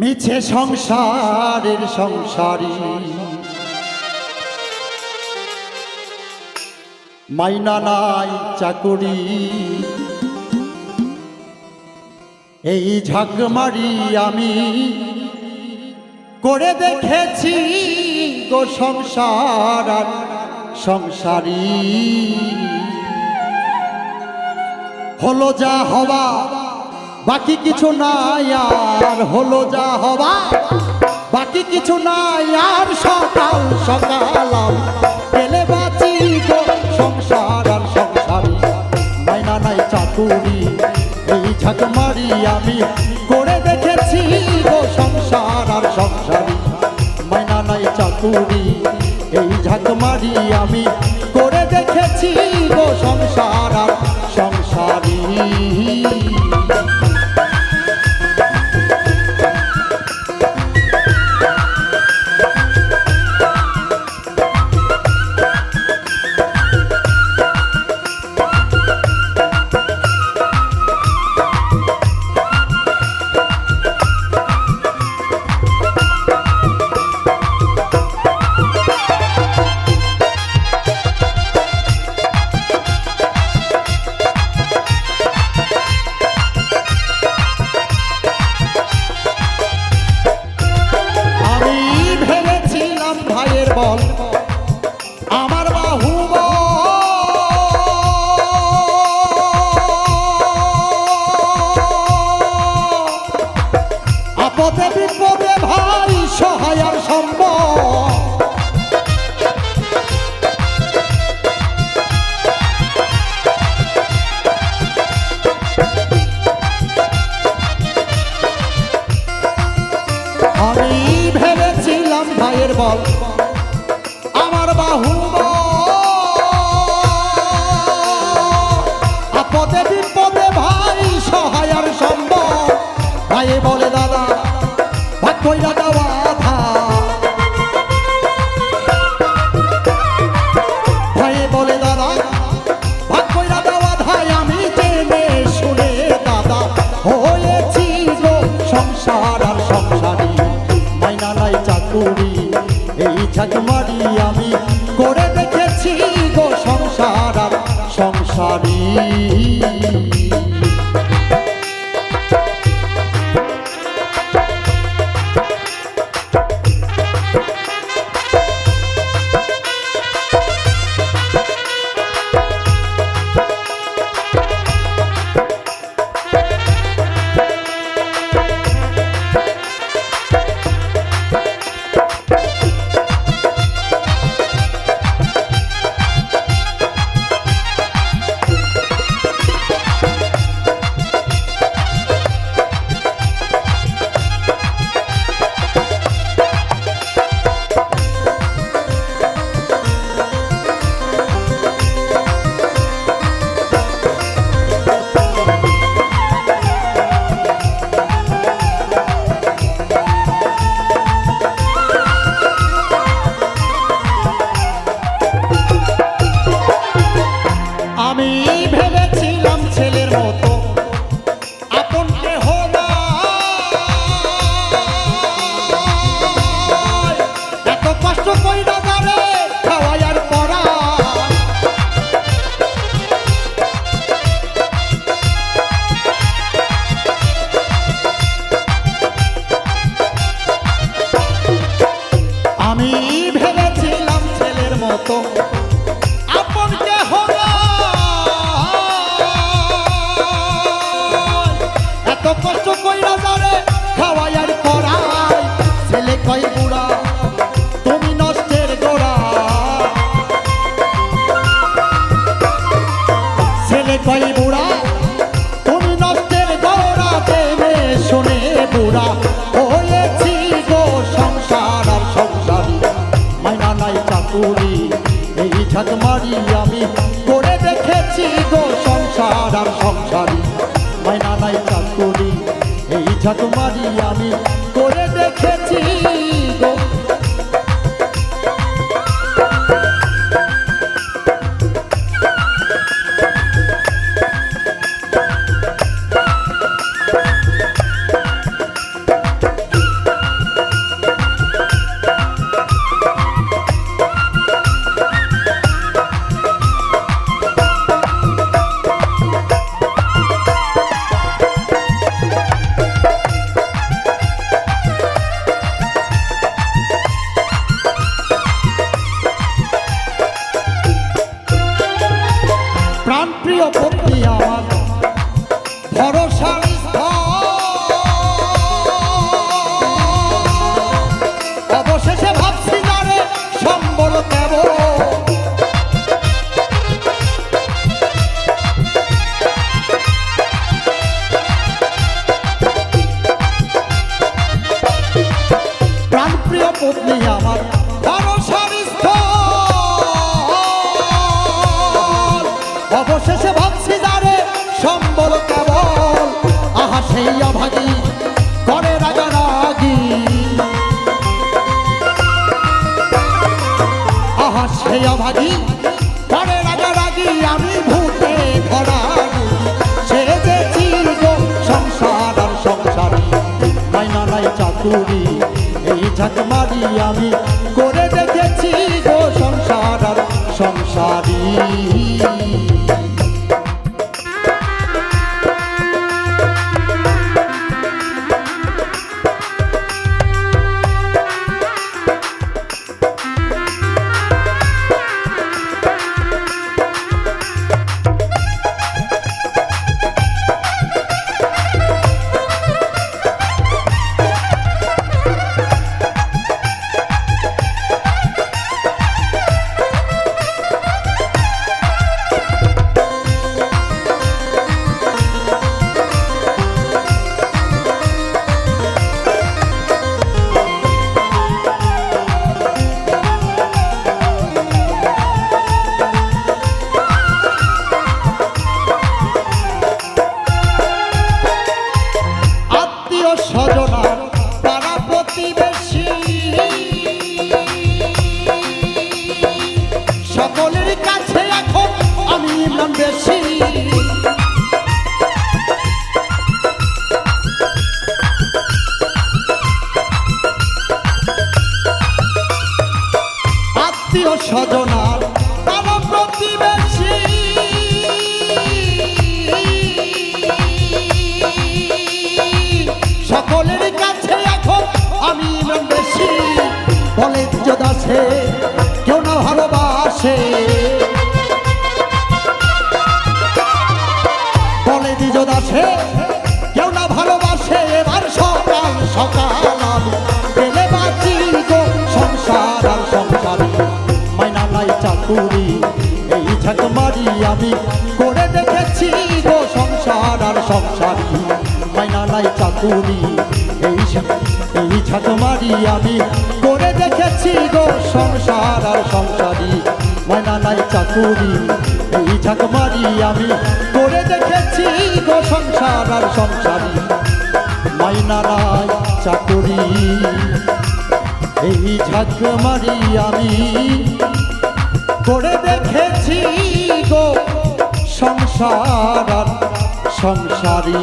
মিছে সংসারের সংসারী। মাইনা নাই চাকুরি। এই ঝাঁকমারি আমি করে দেখেছি গো সংসার আর সংসারী। হলো যা হওয়া বাকি কিছু নাই আর হলো যা হওয়া। বাকি কিছু নাই আর সকাল সকাল। পেলে বাঁচি গো সংসার আর সংসারী। মাইনা নাই চাকুরি, এই ঝাঁকমারি আমি। করে দেখেছি গো সংসার আর সংসারী। মাইনা নাই চাকুরি, এই ঝাঁকমারি আমি। করে দেখেছি গো সংসার আর সংসারী। আপদে বিপদে ভাই সহায়ার সম্ভব আমি ভেবেছিলাম ভাইয়ের বল। হয়েছি গো সংসার আর সংসারী। মাইনা নাই চাকুরি, এই ঝাঁকমারি আমি করে দেখেছি গো সংসার আর সংসারী। কই বুড়া নষ্টের গোড়া দেবে শুনে বুড়া, হয়েছি গো সংসার আর সংসারী। মাইনা নাই চাকুরি, এই ঝাঁকমারি আমি, করে দেখেছি গো সংসার আর সংসারী। মাইনা নাই চাকুরি, এই ঝাঁকমারি আমি পত্নী আমার ভরসার অবশেষে ভাবছি যারে সম্বল কেবল। আহা, সেই অভাগী, করে রাজা আহা, সেই অভাগী, করে রাজা রাগী। আমি ভূতে ধরা সে যে সংসার আর সংসারী, নাই না, নাই চাতুরী। ঝাঁক মারি আমি করে দেখেছি সকলের কাছে এখন আমি বেশি বলে দাসে কেউ না ভালোবাসে। বলে দাসে চাকুরি এই এই মারি আমি করে দেখেছি গো সংসার আর সংসারী। ময়না নাই চাকুরি। এই ঝাঁক মারি আমি করে দেখেছি গো সংসার আর সংসারী। মাইনা নাই চাকুরি। এই ঝাঁক মারি আমি করে দেখেছি গো সংসার সংসারী।